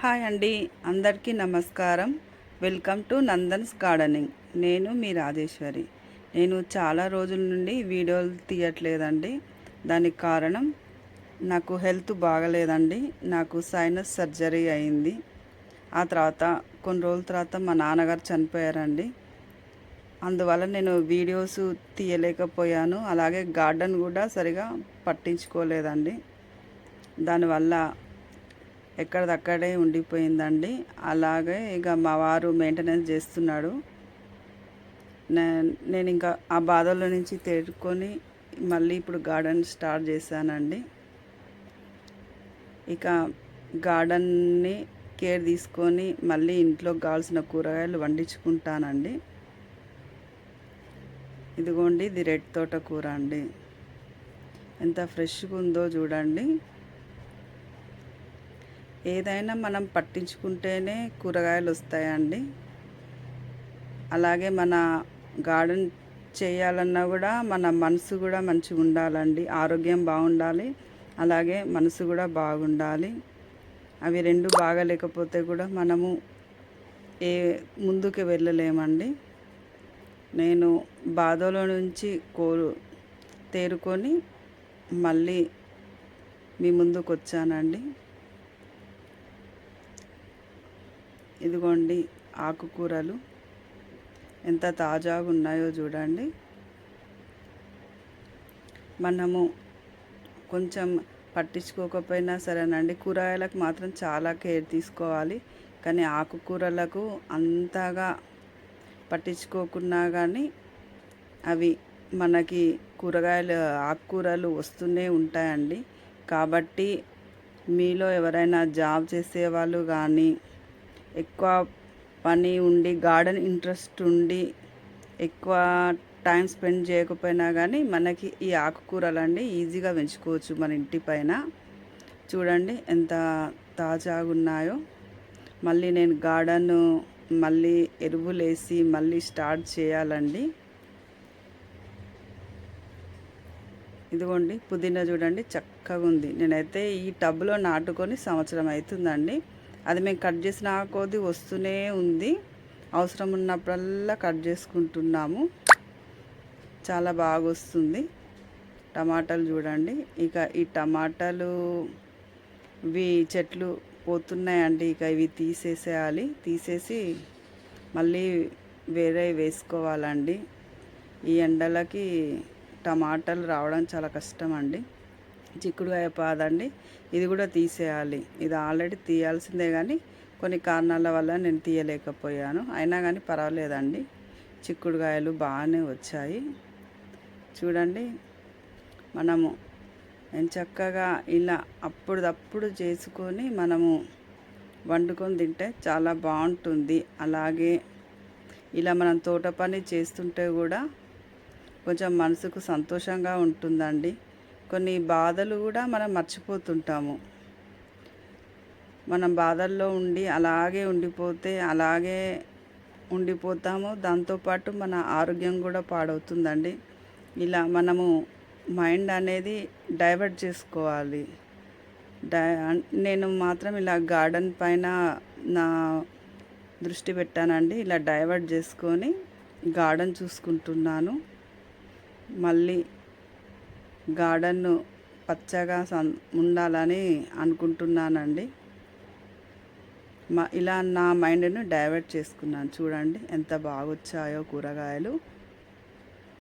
Hi అండి అందరికీ నమస్కారం. Welcome to Nandan's gardening. నేను మీ రాజేశ్వరి. నేను చాలా రోజుల నుండి వీడియోలు తీయట్లేదండి. దానికి కారణం నాకు హెల్త్ బాగలేదండి. నాకు సైనస్ సర్జరీ అయింది. ఆ తర్వాత కొన్ని రోజుల తర్వాత మా నాన్నగారు చనిపోయారండి. అందువల్ల నేను వీడియోస్ తీయలేకపోయాను. అలాగే గార్డెన్ కూడా సరిగా పట్టించుకోలేదండి. దానివల్ల ఎక్కడిదక్కడే ఉండిపోయిందండి. అలాగే ఇక మా వారు మెయింటెనెన్స్ చేస్తున్నాడు. నేను ఇంకా ఆ బాధల నుంచి తేరుకొని మళ్ళీ ఇప్పుడు గార్డెన్ స్టార్ట్ చేశానండి. ఇక గార్డెన్ని కేర్ తీసుకొని మళ్ళీ ఇంట్లో కావాల్సిన కూరగాయలు వండించుకుంటానండి. ఇదిగోండి ఇది రెడ్ తోట కూర అండి. ఎంత ఫ్రెష్గా ఉందో చూడండి. ఏదైనా మనం పట్టించుకుంటేనే కూరగాయలు వస్తాయండి. అలాగే మన గార్డెన్ చేయాలన్నా కూడా మన మనసు కూడా మంచిగా ఉండాలండి. ఆరోగ్యం బాగుండాలి. అలాగే మనసు కూడా బాగుండాలి. అవి రెండు బాగలేకపోతే కూడా మనము ఏ ముందుకు వెళ్ళలేమండి. నేను బాధలో నుంచి కోరు తేరుకొని మళ్ళీ మీ ముందుకు వచ్చానండి ఇదిగోండి ఆకుకూరలు. ఎంత తాజాగా ఉన్నాయో చూడండి. మనము కొంచెం పట్టించుకోకపోయినా సరేనండి. కూరగాయలకు మాత్రం చాలా కేర్ తీసుకోవాలి. కానీ ఆకుకూరలకు అంతగా పట్టించుకోకున్నా కానీ అవి మనకి కూరగాయలు ఆకుకూరలు వస్తూనే ఉంటాయండి. కాబట్టి మీలో ఎవరైనా జాబ్ చేసేవాళ్ళు కానీ ఎక్కువ పని ఉండి గార్డెన్ ఇంట్రెస్ట్ ఉండి ఎక్కువ టైం స్పెండ్ చేయకపోయినా కానీ మనకి ఈ ఆకుకూరలు అండి ఈజీగా పెంచుకోవచ్చు మన ఇంటి పైన. చూడండి ఎంత తాజాగా ఉన్నాయో మళ్ళీ నేను గార్డెన్ మళ్ళీ ఎరువులేసి మళ్ళీ స్టార్ట్ చేయాలండి. ఇదిగోండి పుదీనా చూడండి చక్కగా ఉంది నేనైతే ఈ టబ్లో నాటుకొని సంవత్సరం అవుతుందండి అది మేము కట్ చేసిన కొద్ది వస్తూనే ఉంది. అవసరం ఉన్నప్పుడల్లా కట్ చేసుకుంటున్నాము. చాలా బాగా వస్తుంది. టమాటాలు చూడండి. ఇక ఈ టమాటాలు ఇవి చెట్లు పోతున్నాయండి. ఇక ఇవి తీసేసేయాలి. తీసేసి మళ్ళీ వేరే వేసుకోవాలండి. ఈ ఎండలకి టమాటాలు రావడం చాలా కష్టం అండి చిక్కుడుకాయ పాదండి ఇది కూడా తీసేయాలి. ఇది ఆల్రెడీ తీయాల్సిందే కానీ కొన్ని కారణాల వల్ల నేను తీయలేకపోయాను. అయినా కానీ పర్వాలేదండి. చిక్కుడుకాయలు బాగానే వచ్చాయి. చూడండి. మనము చక్కగా ఇలా అప్పుడప్పుడు చేసుకొని మనము వండుకొని తింటే చాలా బాగుంటుంది. అలాగే ఇలా మనం తోట పని చేస్తుంటే కూడా కొంచెం మనసుకు సంతోషంగా ఉంటుందండి. కొన్ని బాధలు కూడా మనం మర్చిపోతుంటాము. మనం బాధల్లో ఉండి అలాగే ఉండిపోతే అలాగే ఉండిపోతాము. దాంతోపాటు మన ఆరోగ్యం కూడా పాడవుతుందండి. ఇలా మనము మైండ్ అనేది డైవర్ట్ చేసుకోవాలి. డై నేను మాత్రం ఇలా గార్డెన్ పైన నా దృష్టి పెట్టానండి. ఇలా డైవర్ట్ చేసుకొని గార్డెన్ చూసుకుంటున్నాను. మళ్ళీ గార్డెన్ను పచ్చగా సం ఉండాలని అనుకుంటున్నానండి. మా ఇలా నా మైండ్ను డైవర్ట్ చేసుకున్నాను. చూడండి ఎంత బాగా వచ్చాయో కూరగాయలు.